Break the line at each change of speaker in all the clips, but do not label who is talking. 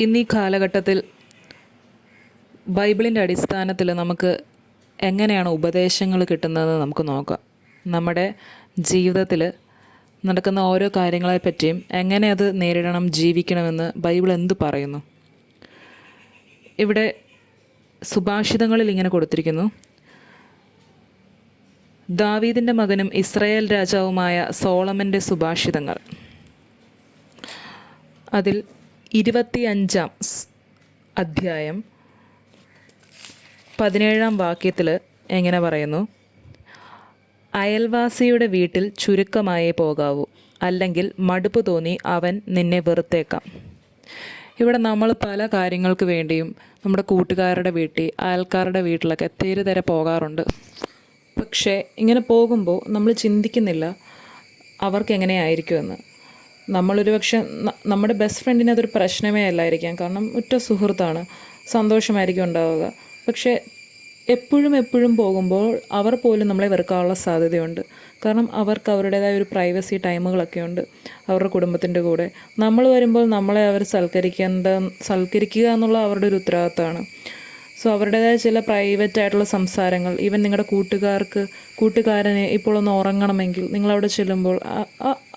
ഇന്ന് കാലഘട്ടത്തിൽ ബൈബിളിന്റെ അടിസ്ഥാനത്തിൽ നമുക്ക് എങ്ങനെയാണ് ഉപദേശങ്ങൾ കിട്ടുന്നതെന്ന് നമുക്ക് നോക്കാം. നമ്മുടെ ജീവിതത്തിൽ നടക്കുന്ന ഓരോ കാര്യങ്ങളെപ്പറ്റിയും എങ്ങനെ അത് നേരിടണം ജീവിക്കണമെന്ന് ബൈബിൾ എന്ത് പറയുന്നു? ഇവിടെ സുഭാഷിതങ്ങളിൽ ഇങ്ങനെ കൊടുത്തിരിക്കുന്നു. ദാവീദിന്റെ മകനും ഇസ്രയേൽ രാജാവുമായ സോളമന്റെ സുഭാഷിതങ്ങൾ. അതിൽ ഇരുപത്തിയഞ്ചാം അധ്യായം പതിനേഴാം വാക്യത്തിൽ എങ്ങനെ പറയുന്നു? അയൽവാസിയുടെ വീട്ടിൽ ചുരുക്കമായേ പോകാവൂ അല്ലെങ്കിൽ മടുപ്പ് തോന്നി അവൻ നിന്നെ വെറുത്തേക്കാം. ഇവിടെ നമ്മൾ പല കാര്യങ്ങൾക്ക് വേണ്ടിയും നമ്മുടെ കൂട്ടുകാരുടെ വീട്ടിൽ അയൽക്കാരുടെ വീട്ടിലൊക്കെ തെരുതെര പോകാറുണ്ട്. പക്ഷേ ഇങ്ങനെ പോകുമ്പോൾ നമ്മൾ ചിന്തിക്കുന്നില്ല അവർക്ക് എങ്ങനെയായിരിക്കുമെന്ന്. നമ്മളൊരു പക്ഷെ നമ്മുടെ ബെസ്റ്റ് ഫ്രണ്ടിന് അതൊരു പ്രശ്നമേ അല്ലായിരിക്കാം. കാരണം ഉറ്റ സുഹൃത്താണ്. സന്തോഷമായിരിക്കും ഉണ്ടാവുക. പക്ഷേ എപ്പോഴും എപ്പോഴും പോകുമ്പോൾ അവർ പോലും നമ്മളെ വെറുക്കാനുള്ള സാധ്യതയുണ്ട്. കാരണം അവർക്ക് അവരുടേതായ ഒരു പ്രൈവസി ടൈമുകളൊക്കെ ഉണ്ട് അവരുടെ കുടുംബത്തിന്റെ കൂടെ. നമ്മൾ വരുമ്പോൾ നമ്മളെ അവർ സൽക്കരിക്കേണ്ട സൽക്കരിക്കുക എന്നുള്ള അവരുടെ ഒരു ഉത്തരവാദിത്തമാണ്. സോ അവരുടേതായ ചില പ്രൈവറ്റ് ആയിട്ടുള്ള സംസാരങ്ങൾ. ഈവൻ നിങ്ങളുടെ കൂട്ടുകാർക്ക് കൂട്ടുകാരനെ ഇപ്പോൾ ഒന്ന് ഉറങ്ങണമെങ്കിൽ നിങ്ങളവിടെ ചെല്ലുമ്പോൾ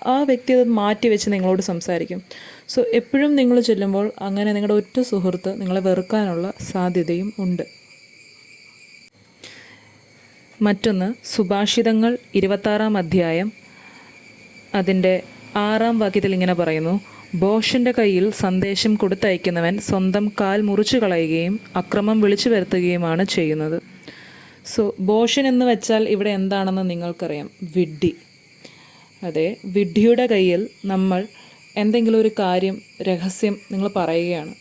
ആ- വ്യക്തി അത് മാറ്റി വെച്ച് നിങ്ങളോട് സംസാരിക്കും. സോ എപ്പോഴും നിങ്ങൾ ചെല്ലുമ്പോൾ അങ്ങനെ നിങ്ങളുടെ ഒറ്റ സുഹൃത്ത് നിങ്ങളെ വെറുക്കാനുള്ള സാധ്യതയും ഉണ്ട്. മറ്റൊന്ന് സുഭാഷിതങ്ങൾ ഇരുപത്താറാം അധ്യായം. അതിന്റെ ആറാം വാക്യത്തിൽ ഇങ്ങനെ പറയുന്നു ബോഷന്റെ കയ്യിൽ സന്ദേശം കൊടുത്തയക്കുന്നവൻ സ്വന്തം കാൽ മുറിച്ചു കളയുകയും അക്രമം വിളിച്ചു വരുത്തുകയുമാണ് ചെയ്യുന്നത്. സോ ബോഷൻ എന്ന് വെച്ചാൽ ഇവിടെ എന്താണെന്ന് നിങ്ങൾക്കറിയാം. വിഡ്ഢി. അതെ വിഡ്ഢിയുടെ കയ്യിൽ നമ്മൾ എന്തെങ്കിലും ഒരു കാര്യം രഹസ്യം നിങ്ങൾ പറയുകയാണ്.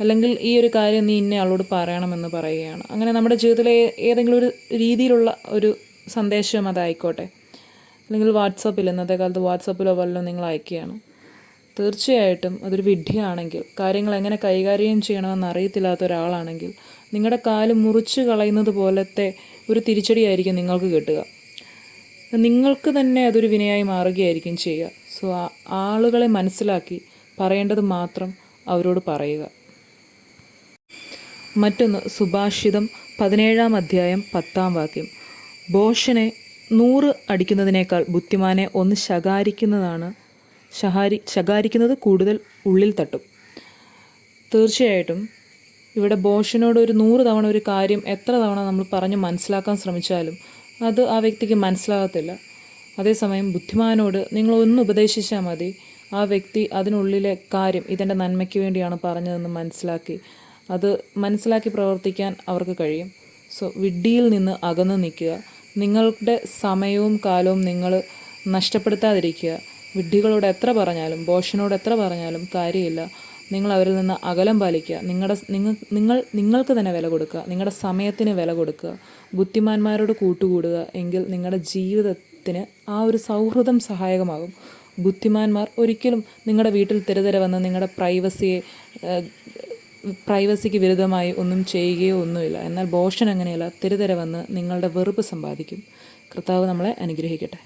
അല്ലെങ്കിൽ ഈ ഒരു കാര്യം നീ ഇന്ന ആളോട് പറയണമെന്ന് പറയുകയാണ്. അങ്ങനെ നമ്മുടെ ജീവിതത്തിലെ ഏതെങ്കിലും ഒരു രീതിയിലുള്ള ഒരു സന്ദേശം അതായിക്കോട്ടെ അല്ലെങ്കിൽ വാട്സപ്പിൽ ഇന്നത്തെ കാലത്ത് വാട്സപ്പിലോ വല്ലതും നിങ്ങൾ അയക്കുകയാണ്. തീർച്ചയായിട്ടും അതൊരു വിഡ്ഢിയാണെങ്കിൽ കാര്യങ്ങൾ എങ്ങനെ കൈകാര്യം ചെയ്യണമെന്ന് അറിയത്തില്ലാത്ത ഒരാളാണെങ്കിൽ നിങ്ങളുടെ കാൽ മുറിച്ച് കളയുന്നത് പോലത്തെ ഒരു തിരിച്ചടിയായിരിക്കും നിങ്ങൾക്ക് കിട്ടുക. നിങ്ങൾക്ക് തന്നെ അതൊരു വിനയായി മാറുകയായിരിക്കും ചെയ്യുക. സോ ആളുകളെ മനസ്സിലാക്കി പറയേണ്ടത് മാത്രം അവരോട് പറയുക. മറ്റൊന്ന് സുഭാഷിതം പതിനേഴാം അധ്യായം പത്താം വാക്യം. ബോഷനെ നൂറ് അടിക്കുന്നതിനേക്കാൾ ബുദ്ധിമാനെ ഒന്ന് ശകാരിക്കുന്നതാണ് ശഹാരി ശകാരിക്കുന്നത് കൂടുതൽ ഉള്ളിൽ തട്ടും. തീർച്ചയായിട്ടും ഇവിടെ ബോഷിനോട് ഒരു നൂറ് തവണ ഒരു കാര്യം എത്ര തവണ നമ്മൾ പറഞ്ഞ് മനസ്സിലാക്കാൻ ശ്രമിച്ചാലും അത് ആ വ്യക്തിക്ക് മനസ്സിലാകത്തില്ല. അതേസമയം ബുദ്ധിമാനോട് നിങ്ങൾ ഒന്ന് ഉപദേശിച്ചാൽ മതി ആ വ്യക്തി അതിനുള്ളിലെ കാര്യം ഇതെന്റെ നന്മയ്ക്ക് വേണ്ടിയാണ് പറഞ്ഞതെന്ന് മനസ്സിലാക്കി അത് മനസ്സിലാക്കി പ്രവർത്തിക്കാൻ അവർക്ക് കഴിയും. സോ വിഡ്ഢിയിൽ നിന്ന് അകന്നു നിൽക്കുക. നിങ്ങളുടെ സമയവും കാലവും നിങ്ങൾ നഷ്ടപ്പെടുത്താതിരിക്കുക. വിഡ്ഢികളോട് എത്ര പറഞ്ഞാലും ബോഷനോട് എത്ര പറഞ്ഞാലും കാര്യമില്ല. നിങ്ങൾ അവരിൽ നിന്ന് അകലം പാലിക്കുക. നിങ്ങളുടെ നിങ്ങൾ നിങ്ങൾ നിങ്ങൾക്ക് തന്നെ വില കൊടുക്കുക. നിങ്ങളുടെ സമയത്തിന് വില കൊടുക്കുക. ബുദ്ധിമാന്മാരോട് കൂട്ടുകൂടുക എങ്കിൽ നിങ്ങളുടെ ജീവിതത്തിന് ആ ഒരു സൗഹൃദം സഹായകമാകും. ബുദ്ധിമാന്മാർ ഒരിക്കലും നിങ്ങളുടെ വീട്ടിൽ തെരുതെര വന്ന് നിങ്ങളുടെ പ്രൈവസിയെ പ്രൈവസിക്ക് വിരുദ്ധമായി ഒന്നും ചെയ്യുകയോ ഒന്നുമില്ല. എന്നാൽ ബോഷൻ അങ്ങനെയല്ല തെരുതെര വന്ന് നിങ്ങളുടെ വെറുപ്പ് സമ്പാദിക്കും. കർത്താവ് നമ്മളെ അനുഗ്രഹിക്കട്ടെ.